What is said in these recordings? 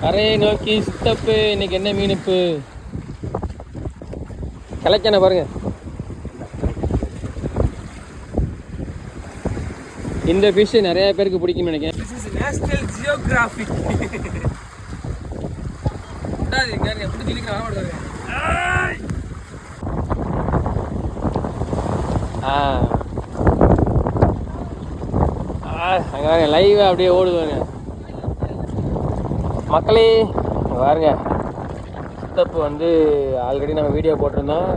கரையை நோக்கி சித்தப்பு இன்னைக்கு என்ன மீனுப்பு கிளைக்கணை பாருங்க. இந்த ஃபிஷ் நிறைய பேருக்கு பிடிக்கும்னு நினைக்கிறேன்! ஆ. ஆ, அங்க லைவ் அப்படியே ஓடுவாங்க மக்களே பாருங்க. சித்தப்பு வந்து ஆல்ரெடி நம்ம வீடியோ போட்டிருந்தோம்.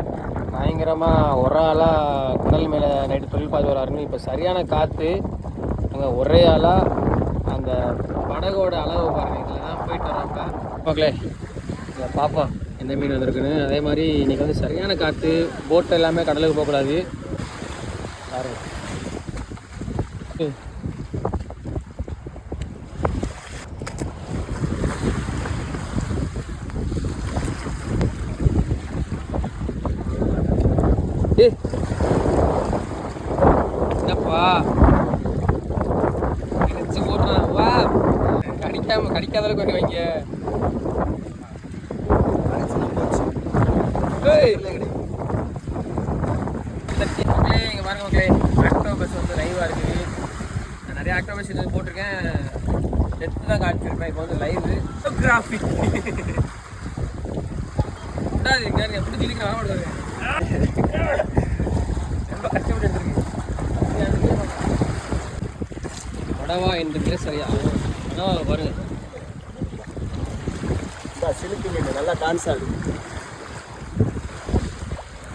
பயங்கரமாக ஒரு ஆளாக கடல் மேலே நைட்டு தொழில் பார்த்து வராருன்னு இப்போ சரியான காற்று அங்கே ஒரே ஆளாக அந்த படகோட அளவு பாருங்க இதில் தான் போயிட்டு வராங்க. மக்களே இதில் பார்ப்போம் எந்த மீன் வந்திருக்குன்னு. அதே மாதிரி இன்றைக்கி வந்து சரியான காற்று போட் எல்லாமே கடலுக்கு போகக்கூடாது. பாருங்க. என்னப்பா? இடிச்சு போடுறான் வா. கடிக்காம கடிக்காத அளவுக்கு கொண்டு வைங்க ஏய். மக்களே, இங்க பாருங்க மக்களே ஆக்டோபஸ் வந்து லைவா இருக்குது நான் நிறைய ஆக்டோபஸ் இது போட்டிருக்கேன். டெத்து தான் காமிச்சிருப்பேன். இப்போ வந்து லைவ் கிராஃபிக் விடாது இங்க இருங்க, எப்படி திணிக்கிறேன், வர மாட்டாரு. வடவா என்று சரியா? வடவா பாருங்க சிலுக்கு மீன் நல்லா டான்ஸ் ஆடுது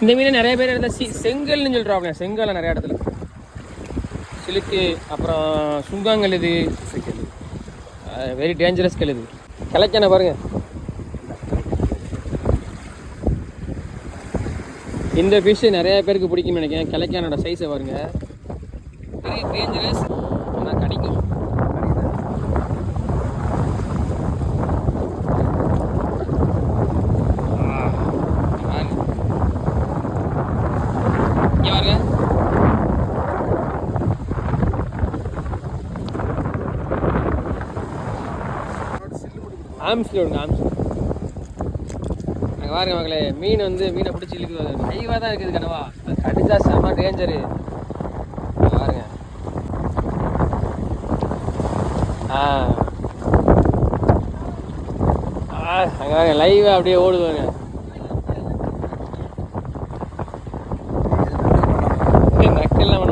இந்த மீனை நிறைய பேர் இடத்துல சி செங்கல்னு சொல்கிறாங்க செங்கல் நிறைய இடத்துல. சிலுக்கு அப்புறம் சுங்காங்கல் இது. வெரி டேஞ்சரஸ் கல் இது. கிளைக்கணை பாருங்க. இந்த ஃபிஷ் நிறைய பேருக்கு பிடிக்கும்னு நினைக்கிறேன். கிளைக்கானோட சைஸை பாருங்க. வெரி டேஞ்சரஸ் ஆனால் கடிக்கும். ஆ, ஆம்ஸ்ல விடுங்க ஆம்ஸ்ல. அங்கே பாருங்க மக்களே மீன் வந்து மீனை பிடிச்சி இழுக்குது. ஹைவாக தான் இருக்குது கனவா. அது கடிச்சா செம டேஞ்சரு அங்கே லைவ் அப்படியே ஓடுவாங்க நக்கெல்லாம்